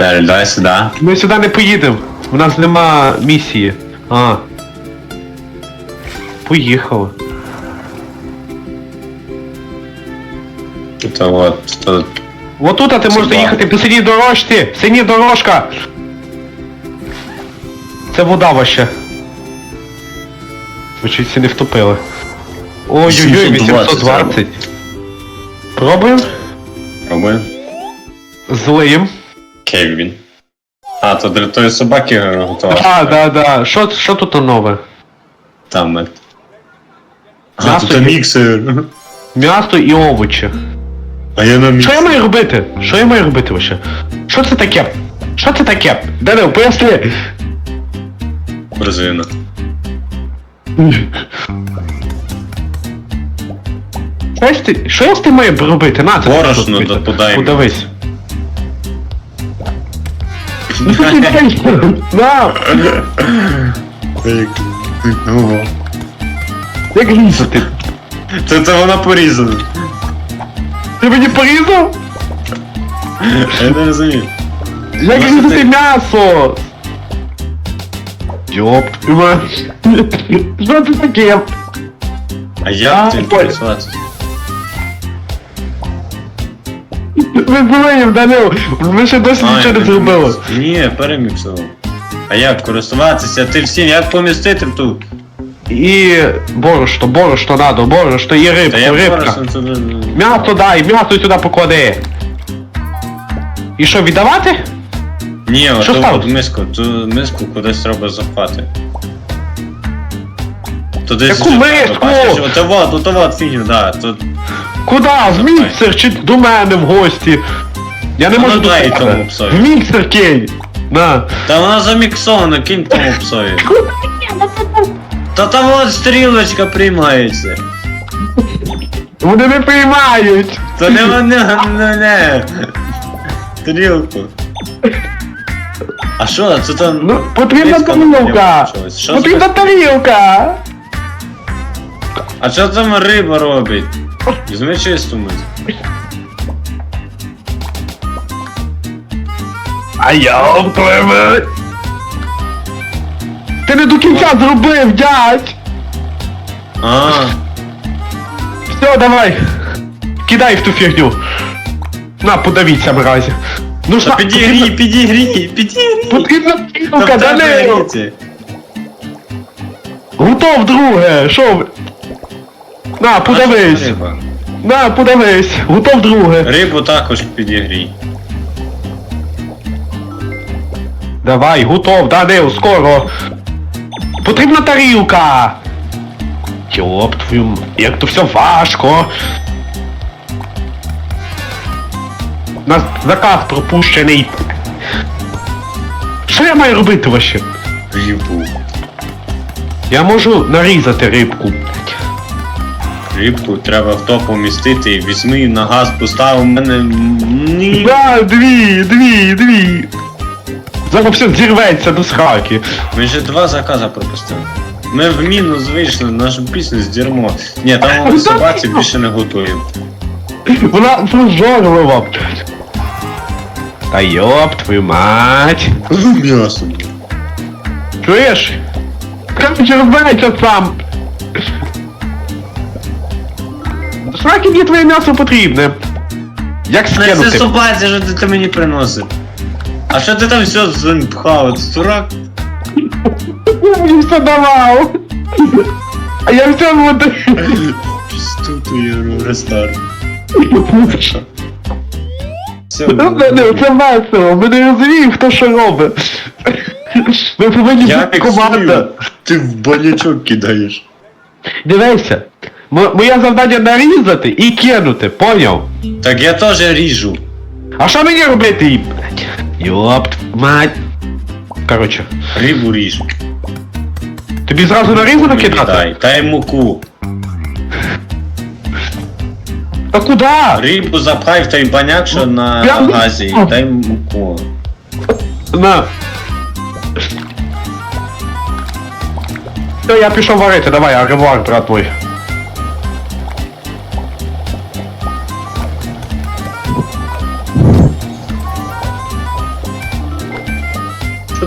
Далі, давай сюди. Ми сюди не поїдемо. У нас нема місії. А. Поїхали. То от, то... Отут ти можеш Сюди. їхати по синій дорожці! Синій дорожка! Це вода ваша. Ви чуть не втопили. Ой-ой-ой, 820 820. Пробуємо? Пробуємо. Злиєм. Кельвін. А, то для тої собаки готова. А, да, да. Що, що тут нове? Там. е. А, М'ясо тут є. міксер. М'ясо і овочі. А я на Що міксер. я маю робити? Що я маю робити вообще? Що це таке? Що це таке? Данил, поясни. Корзина. Що ти, що я з тим маю робити? На, це Борошно тут, подай Подивись. Ну, ти? Як різати? Це це вона порізана. Ти мені порізав? Я не розумію. Як різати ти- м'ясо? Йоп, Що це таке? А А, як ти користуватися? Ви злиєм, Данил. Ми ще досі А, нічого не зробили. Ні, переміксував. А як користуватися? Ти всім, як помістити тут? І борошно, борошно надо, борошно, і Та рибку, я рибка. борошно туди... М'ясо дай, м'ясо сюди поклади. І що, віддавати? Ні, Що ото сталося? от миску, ту миску кудись треба запхати. Туди Яку миску? Ото вот, ото вот фігню, да. Тут... Куда? В міксер чи до мене в гості? Я не Ну, можу до дай тебе. тому псові. В міксер кинь. На. Та вона заміксована, кинь тому псові. Та там от стрілочка приймається. Вони не приймають. Та не не, не, не. Стрілку. А що, це там... Ну, потрібна миска тарілка. почалась. Що Потрібна тарілка. А що там риба робить? Візьми чисту миску. А я обтримаю. Ти не до кінця зробив, дядь. А, Все, давай. Кидай в ту фігню. На, подавіться, мразі. Ну та ж, підігрій, підігрій, підігрій. Потрібна Та тарілка, в тебе Данило. гріться. Готов, друге, що ви? На, подивись. Риба. На, подивись. Готов, друге. Рибу також підігрій. Давай, готов, Данил, скоро. Потрібна тарілка. Йоп, твою, м- як то все важко. У нас заказ пропущений. Що я маю робити вообще? Рибу. Я можу нарізати рибку. Рибку треба в то помістити, візьми на газ постав, у мене... Ні. Да, дві, дві, дві. Зараз все зірветься до сраки. Ми вже два закази пропустили. Ми в мінус вийшли, нашу пісню здермо. Ні, там вони собаці більше не готуємо. Вона прожорлива. Та йоп, твою мать. М'ясо. Чуєш? Короче, розбирайся сам. Сраки мені твоє м'ясо потрібне. Як Це скинути? собаці, що ти, ти мені приносив. А що ти там все запхав? Це дурак? Я мені все давав. А я все буду. Стутую рестарт. Все, Це весело, ми не розуміємо, хто що робить. Ми повинні я бути команда. Ти в банячок кидаєш. Дивися, мо- моє завдання нарізати і кинути, поняв? Так я теж ріжу. А що мені робити? Йоп, мать. Короче, Рибу ріжу. тобі зразу нарізано кидати? Дай, дай муку. Та куди? Рибу запхай в той баняк, що на Я- газі, і дай муку. На. Все, я пішов варити, давай, аревуар, брат мой.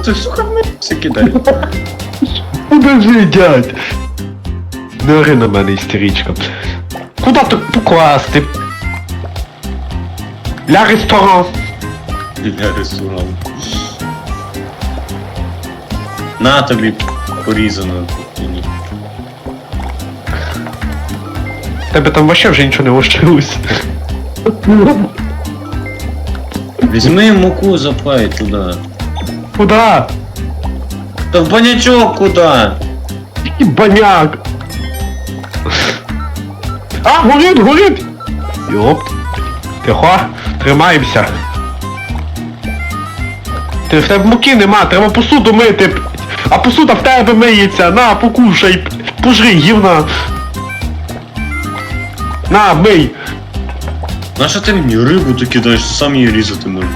Це все говно все кидає. Подожди, дядь. Не ори на мене, істеричка. Куда тут покласти? Ля ресторан. Я ресторан. На тобі порізано. Тебе там вообще вже нічого не лишилось. Візьми муку, запай туди. Куда? Та в банячок куди? Який баняк. А, горить, горить! Йоп. Тихо, тримаємося. Ти в тебе муки нема, треба посуду мити. А посуда в тебе миється. На, покушай. Пожри, гівна. На, мий. На що ти мені рибу ти кидаєш, сам її різати можеш.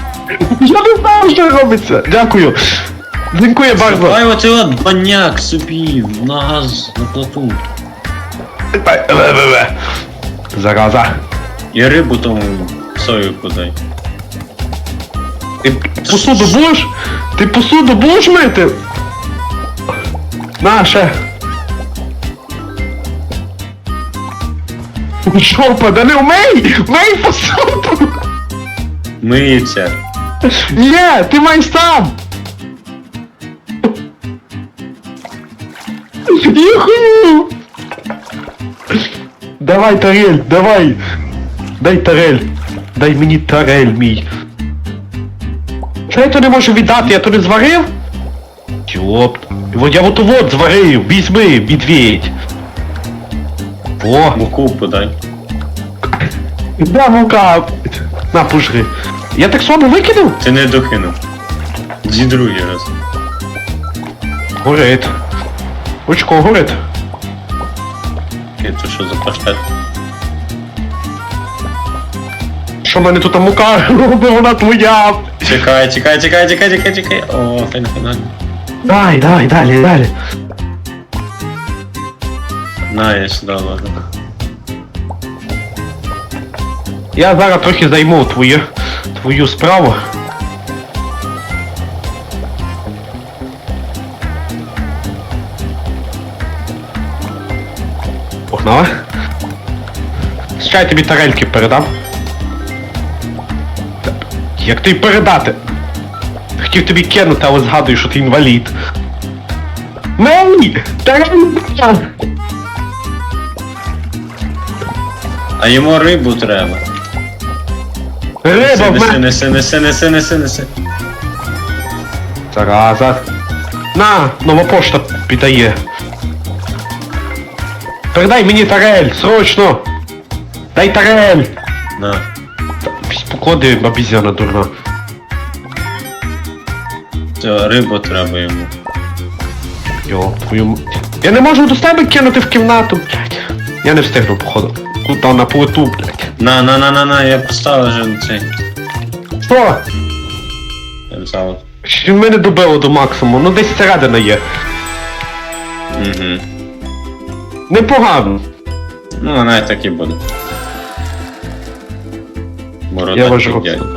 Я не знаю, що робиться. Дякую. Давай bardzo. оцей от баняк собі на газ, на плоту. Зараза. І рибу тому сою подай. Ти посуду будеш? Ти посуду будеш мити? На, ще. Жопа, да не вмий! Вмий посуду! Миється. Ні, ти маєш сам! Юху! Давай тарель, давай! Дай тарель! Дай мені тарель мій! Що я то не можу віддати, я то не зварив? Йоп. От я от вот зварив, візьми, медведь. О, Муку подай. да, мука. На, пожри. Я так слабо викинув? Ти не докинув. Ді другий раз. Горить. Очко горить. Окей, то що за паштет? Що в мене тут мука вона твоя. Чекай, чекай, чекай, чекай, чекай, чекай. О, фен фен. Дай, дай, далі, далі. На, я сюди ладно. Я зараз трохи займу твою, твою справу. Погнали. Чекай тобі тарельки передам. Як тобі передати? Хотів тобі кинути, але згадую, що ти інвалід. Мені! Тарелька! А йому рибу треба. Риба в Неси, мене! неси, неси, неси, неси, неси. Зараза. На, нова пошта підає. Передай мені тарель, срочно! Дай тарель! На. Поклади обізяна дурна. Це рибу треба йому. Йо, твою... м- Я не можу до тебе кинути в кімнату, блядь. Я не встигну, походу. Куда на плиту, блядь. На, на, на, на, на, я поставив вже цей. Що? Я взяв. Ще мене добило до максимуму, ну десь середина є. Угу. Непогано. Ну, вона і так і буде. Борода Я вважаю.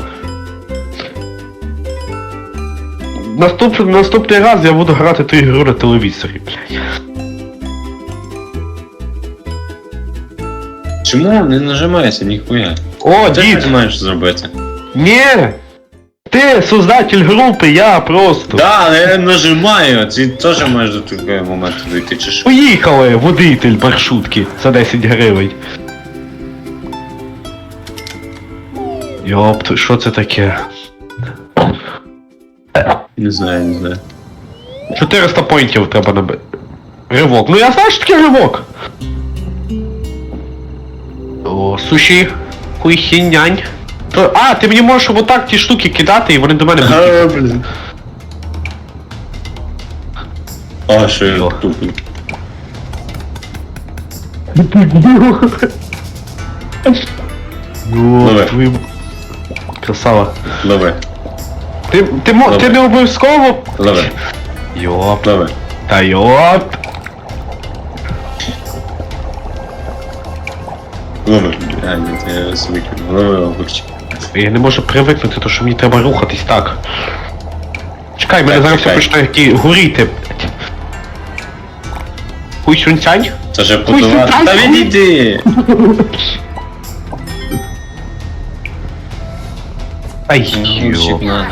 Наступ... Наступний раз я буду грати ту ігру на телевізорі, блядь. Чому не нажимається ніхуя? О, Ти дід! ж маєш зробити. Не! Ти создатель групи, я просто. Да, але я нажимаю, ти теж маєш до такого моменту дійти, чи що? Поїхали, водитель маршрутки за 10 гривень. Йоп, що це таке? Не знаю, не знаю. 400 поінтів треба набити. Ривок. Ну я знаю, що таке ривок. Суші. Хуйхінянь. А, ти мені можеш отак ті штуки кидати і вони до мене будуть. блін. А, що я тупий. Ну, Давай. твою... Красава. Лови, Ти, ти, мо- ти Давай. не обов'язково... лови, Йоп. лови. Та йоп. Я собі Лови огурчик. Я не можу привикнути, то що мені треба рухатись так. Чекай. Мене зараз все почне горіти. Хуй сунцянь? Це же потувати. Та відійди! Ай, Гурчик йо.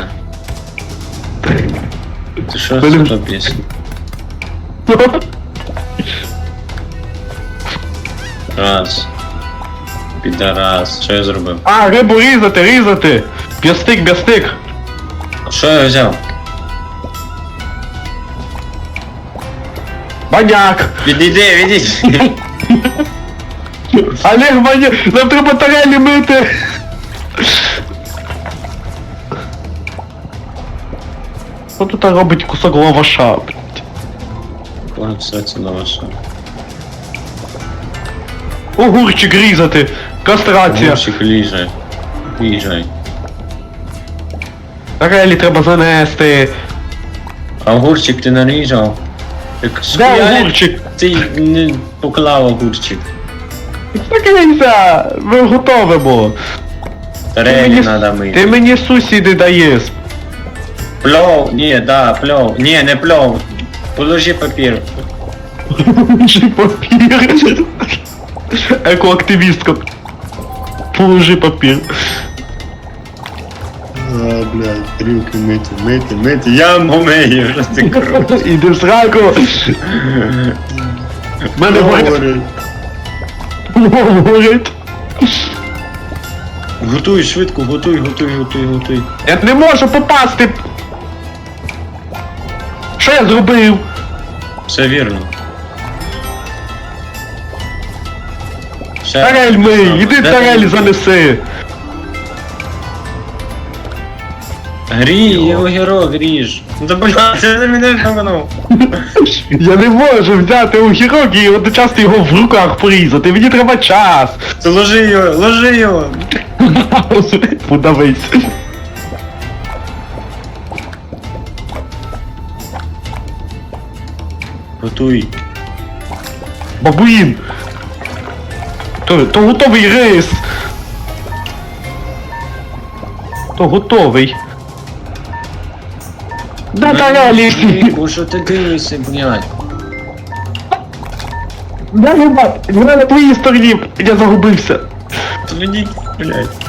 Ти що Блін. за пісня? Раз. Підарас. Що я зробив? А, рибу різати, різати! Б'ястик, б'ястик! Що я взяв? Баняк! Відійди, відійди! Олег, баняк! Нам треба тарелі мити! Що тут робить кусок лаваша? блядь? Ой, все це на ваше. Огурчик різати! Кастрація! Гурчик ліжай. Ліжай. Тарелі треба занести! А огурчик ти наріжав? Так Де схуяли огурчик? ти не поклав огурчик. Закрийся! Ми готовимо! Тарелі мені- надо Ти мити. мені сусіди даєш! Плов, ні, да, плов. Ні, не плов. Положи папір. Положи папір. Екоактивістка. Положи папір. А, блядь, руки мити, мити, мити. Я мию, що ти. Іди в сраку. Мене горить. Горить. Готуй, швидко, готуй, готуй, готуй, готуй. Я не можу попасти. Що я зробив? Все вірно. Ще Тарель мий, іди Де тарель занеси. Грій, огірок, ріж. Ну да блядь, це не мене. Я не можу взяти огірок і одночасно його в руках порізати. Мені треба час. Ложи його, ложи його. Подавись. Готуй. Бабуїн! То, то готовий рис! То готовий. Да тарелі! Швидко, що ти дивишся, блядь? Да ребят, вона на твоїй стороні, я загубився. Тводі, блядь.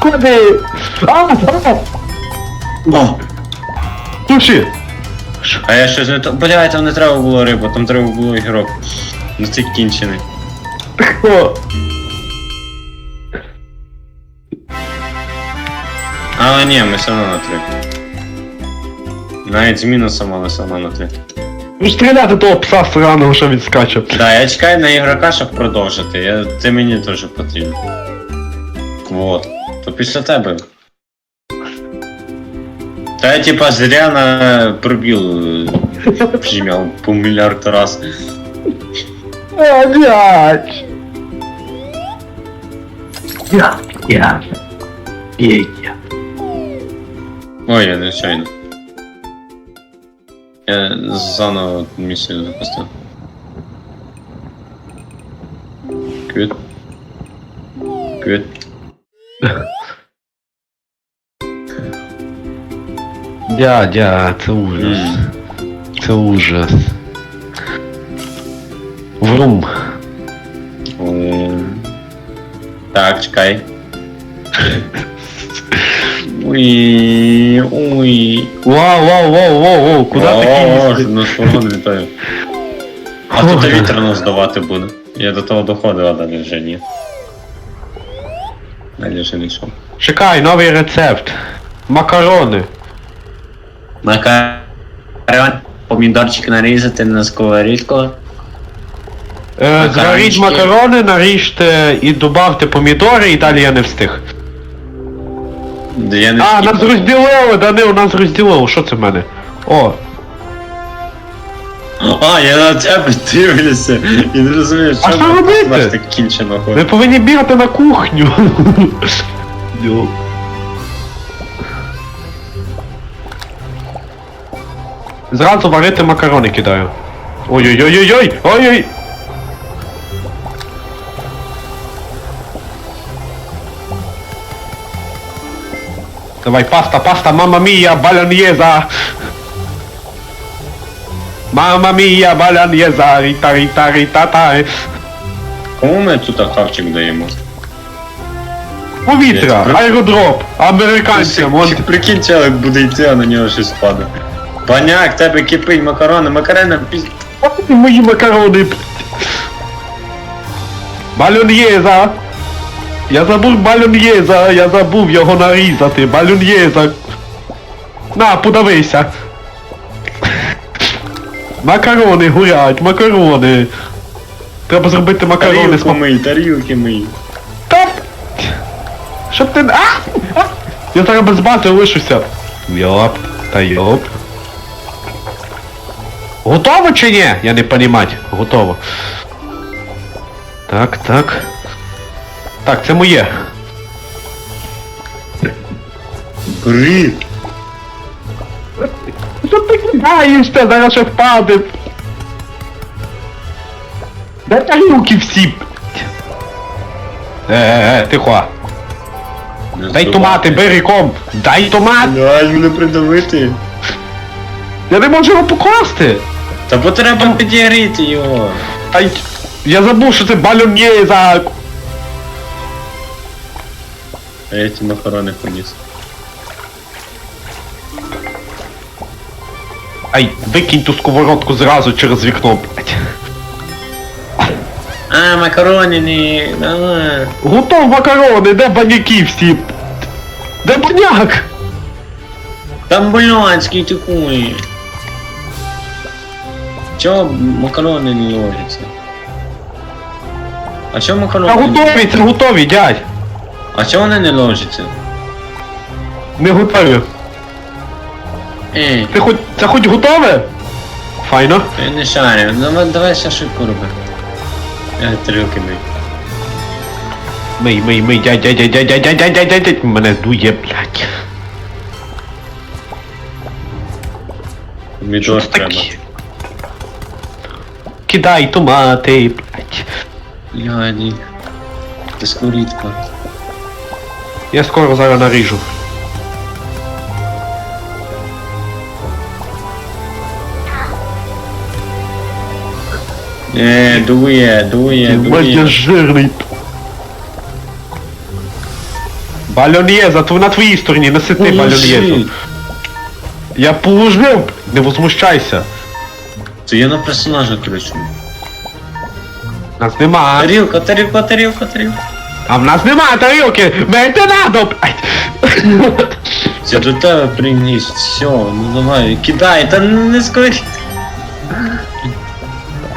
Куди? А, а! О! Слушай, А я щось не то. Блядь, там не треба було рибу, там треба було огірок. Ну ти кінчений. Але ні, ми все одно на три. Навіть з мінусом, але все одно на три. ну стріляти того пса сраного, що він скаче. Да, я чекаю на ігрока, щоб продовжити. Я, ти мені теж потрібен. Вот. То після тебе. Та я типа зря на пробіл е, прийняв по мільярд раз. О, блядь! Я, я, Петя. Ой, я нечайно. Я заново місію запустив. Квіт. Квіт. Дядя, це ужас. Це ужас. Врум. Ой. Так, чекай. Уй, уй. Вау, вау, вау, вау, вау, куди О, такі що на фургон літаю. А тут вітряно здавати буде. Я до того доходив, а далі вже ні. Далі вже не йшов. Чекай, новий рецепт. Макарони. Макарон, помідорчик нарізати на сковорідку. Е, зваріть макарони, наріжте і добавте помідори, і далі я не встиг. Я не А, встиг. нас розділили, Данил, нас розділили. Що це в мене? О, А, я на тебе дивлюся. І не розумію, А що що робити? так кінчено ви ходить. повинні бігати на кухню. Йо. Зразу варити макарони кидаю. Ой-ой-ой-ой-ой! Ой-ой! Давай, pasta, pasta, мама мия balanieza! Мама мия balanieza, рита рита rita, ta. Кому ми тут харчик даємо? Повітря, аеродроп, американцям, он... Прикинь, як буде йти, а на нього щось падає. Паняк, тебе кипить макарони, макарони, пізд... Мої макарони, Balonieza! Я забув балюньєза, я забув його нарізати. Балюньєза. На, подивися. Макарони горять, макарони. Треба зробити макарони з Тарілку мак... мий, тарілки мий. Та... Щоб ти... А! А! Я зараз без бати лишуся. Йоп, та йоп. Готово чи ні? Я не понімать. Готово. Так, так. Так, це моє. Бри! Що ти кидаєшся? Зараз ще впаде. Де тарілки всі? Е, е, е, тихо. Дай томати, бери комп. Дай томат. Дай мене придавити. Я не можу його покласти. Та бо треба підігріти його. Ай, я забув, що це балюнєза. А я ці макарони поніс. Ай, викинь ту сковородку зразу через вікно, блядь. А, макарони, давай. Готов макарони, де баняки всі? Де баняк? Там бульонський такой. Чого макарони не ложаться? А чого Та макарони? готові, це готові, дядь. А чого вони не ложаться? Не готові. Ей, Ти хоч, це хоч готове? Файно. я не шарю. Давай, давай ще швидко роби. Я тарілки мий. Мий, мий, мий, дядь, дядь, дядь, дядь, дядь, дядь, дядь, дядь, дядь. Мене дує, блядь. Помідор треба. Такі. Кидай томати, блядь. Ляді. Це сковорідка. Я скоро зараз наріжу. Е, дує, дує, Мать дує. жирний. Бальонєза, то на твоїй стороні, неси ти. Я положив, не возмущайся. Це я на персонажа кричу. Нас нема. Тарілка, тарілка, тарілка, тарілка. А в нас нема тарілки! Мене надо, блядь! Це до тебе приніс, все, ну давай, кидай, та не скорі.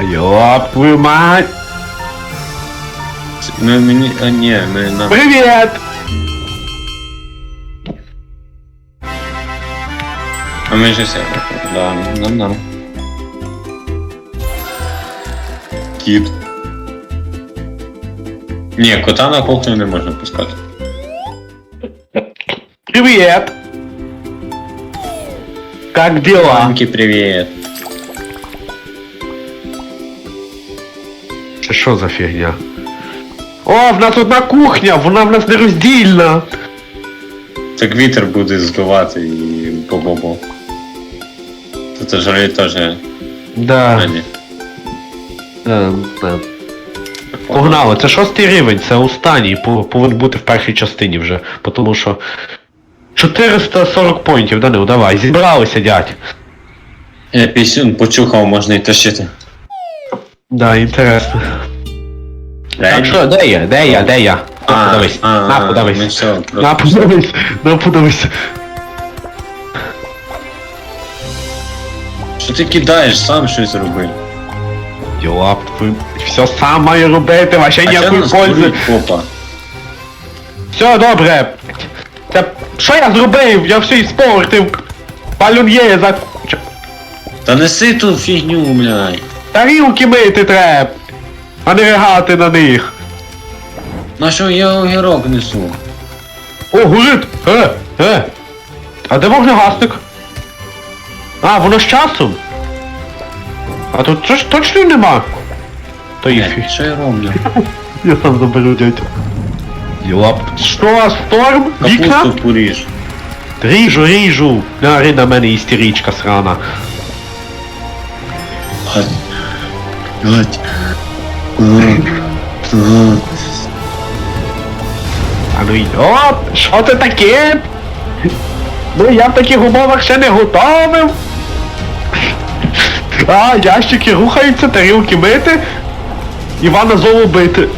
Йоп, твою мать! Ми мені. А ні, ми нам. Привіт! А ми же все. Да, нам нам. Кіт. Ні, кота на кухню не можна пускати. Привіт! Как дела? Мамки, привіт. Це що за фігня? О, в нас одна кухня, вона в нас не роздільна. Так вітер буде здувати і бо-бо-бо. То це ж теж. Да. Раді. да, да. Погнали, це шостий рівень, це останній, повинен бути в першій частині вже, тому що 440 поінтів, Данил, давай, зібралися, дядь. Я пісюн почухав, можна й тащити. Да, інтересно. Так що, де я? Де я? Де я? На, подивись. На, подивись. На, подивись. На, подивись. Що ти кидаєш, сам щось роби. Йоп, ви все сам має робити, вообще А ніякої нас пользи. Все добре. Це... Що я зробив? Я все іспортив. Палюн є за... Та неси ту фігню, блядь. Тарілки мити треба. А не ригати на них. На що я огірок несу? О, горить! Е, е. А де вогнегасник? А, воно з часом. А тут що ж точно нема? То Блядь, що я роблю? Я сам заберу, дядь. Йоп. Що, сторм? Вікна? Капусту поріж. Ріжу, ріжу! Нари на мене істеричка срана. А ну й оп! Що це таке? Ну я в таких умовах ще не готовив. А, ящики рухаються, тарілки мити. Івана знову бити.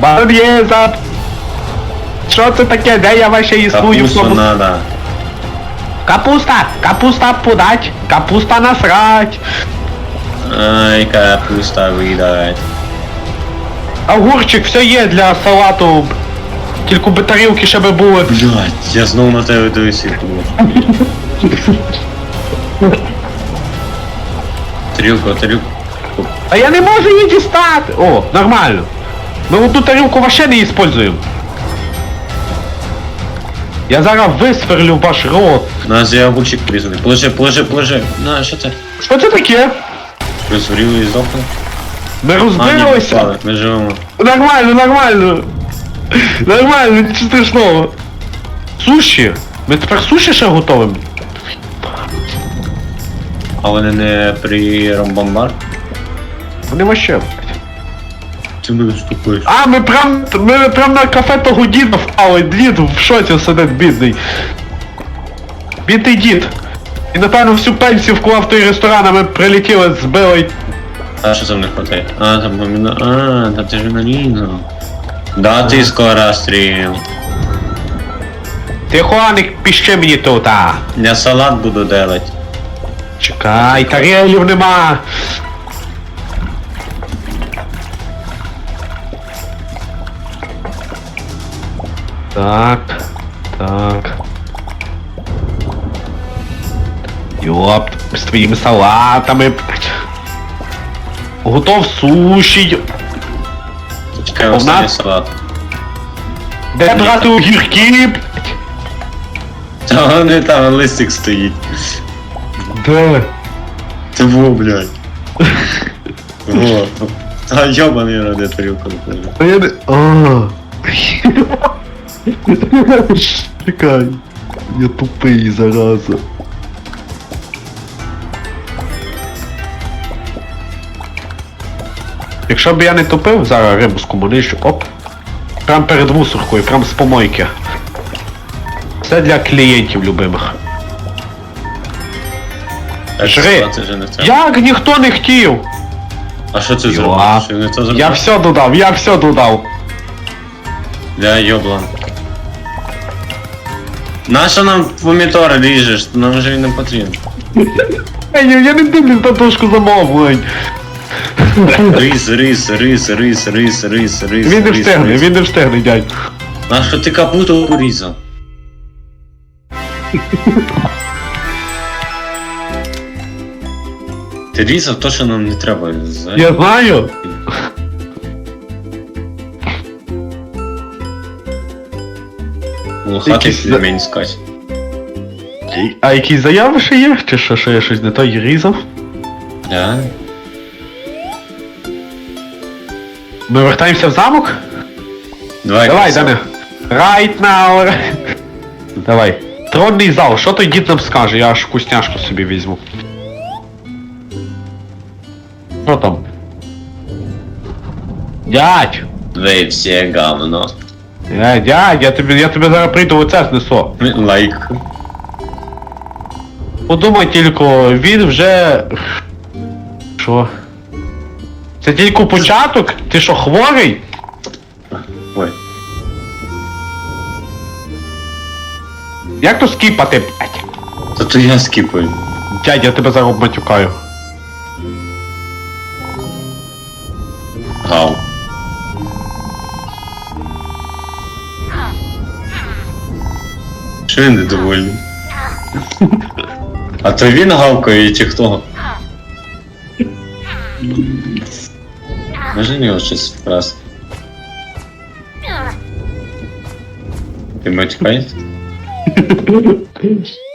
Бар'єза! Що це таке? Де я ваше існую в тому? надо. Капуста! Капуста подать! Капуста насрать! Ай, капуста видать. Огурчик, все є для салату. Тільки би тарілки ще би були. Блять, я знову на тебе думаю. Тарілку, тарілку. А я не можу її дістати! О, нормально. Ми одну тарілку вообще не используємо. Я зараз висверлю ваш рот. На я огурчик порізаний. Положи, положи, положи. На, що це? Що це таке? Розгоріло і здохло? Ми А, ні, розбилися. впали, ми живемо. Нормально, нормально. Нормально, нічого страшного. Суші. Ми тепер суші ще готовимо. А вони не при ромбомбар? Вони вообще. Ти мене ступиш. А, ми прям, ми прям на кафе того діда впали. Дід в шоці сидить бідний. Бідний дід. І напевно всю пенсію вклав в той ресторан, а ми прилетіли, збили. А що там не хватає? А, там поміна. А, там ти ж на ліну. Да, ти скоро стріл. Тихоник, піще мені тут, а. Я салат буду делать. Чекай, тарелів нема. Так, так. Йоп, з твоїми салатами. Готов суші. Чекай, У останній нас- салат. Де брати огірки? Та вони там листик стоїть. Де? Ти во, блядь. Во. А йобаний ради тарілку не А я не... А. Чекай. Я тупий, зараза. Якщо б я не тупив, зараз рибу скомунищу, оп. Прям перед мусоркою, прям з помойки. Це для клієнтів любимих. Жри. Це вже не. Як ніхто не хотів? А що це Йоа. зробив? Що не то зробив? Я все додав, я все додав. Бля, йоблан. Нащо нам помідори ріжеш? Нам вже він не потрібен. Ей, я не дивлюсь на дошку замовлень. Рис, рис, рис, рис, рис, рис, рис. Він не рис, встигне, рис. він не встигне, дядь. Нащо ти капуту порізав? Ти різав то, що нам не треба. За- Я знаю. Лохатий Якийсь пельмень скать. А якісь заяви ще є? Чи що, що я щось не то різав? Да? Ми вертаємося в замок? Давай, Давай. Дане. Right now. Давай. Тронний зал, що той дід нам скаже? Я аж вкусняшку собі візьму. Що там? Дядь! Ви всі говно. Е, дядь, я тобі, я тобі зараз прийду оце знесу. Лайк. Подумай тільки, він вже. Що? Це тільки початок? Ти що, хворий? Ой. Як то скіпати, блядь? Та то я скіпаю. Дядь, я тебе зараз матюкаю. Гав. Що він недовольний? А то він гавкає чи хто? Може в нього щось раз. Ти матюкаєш?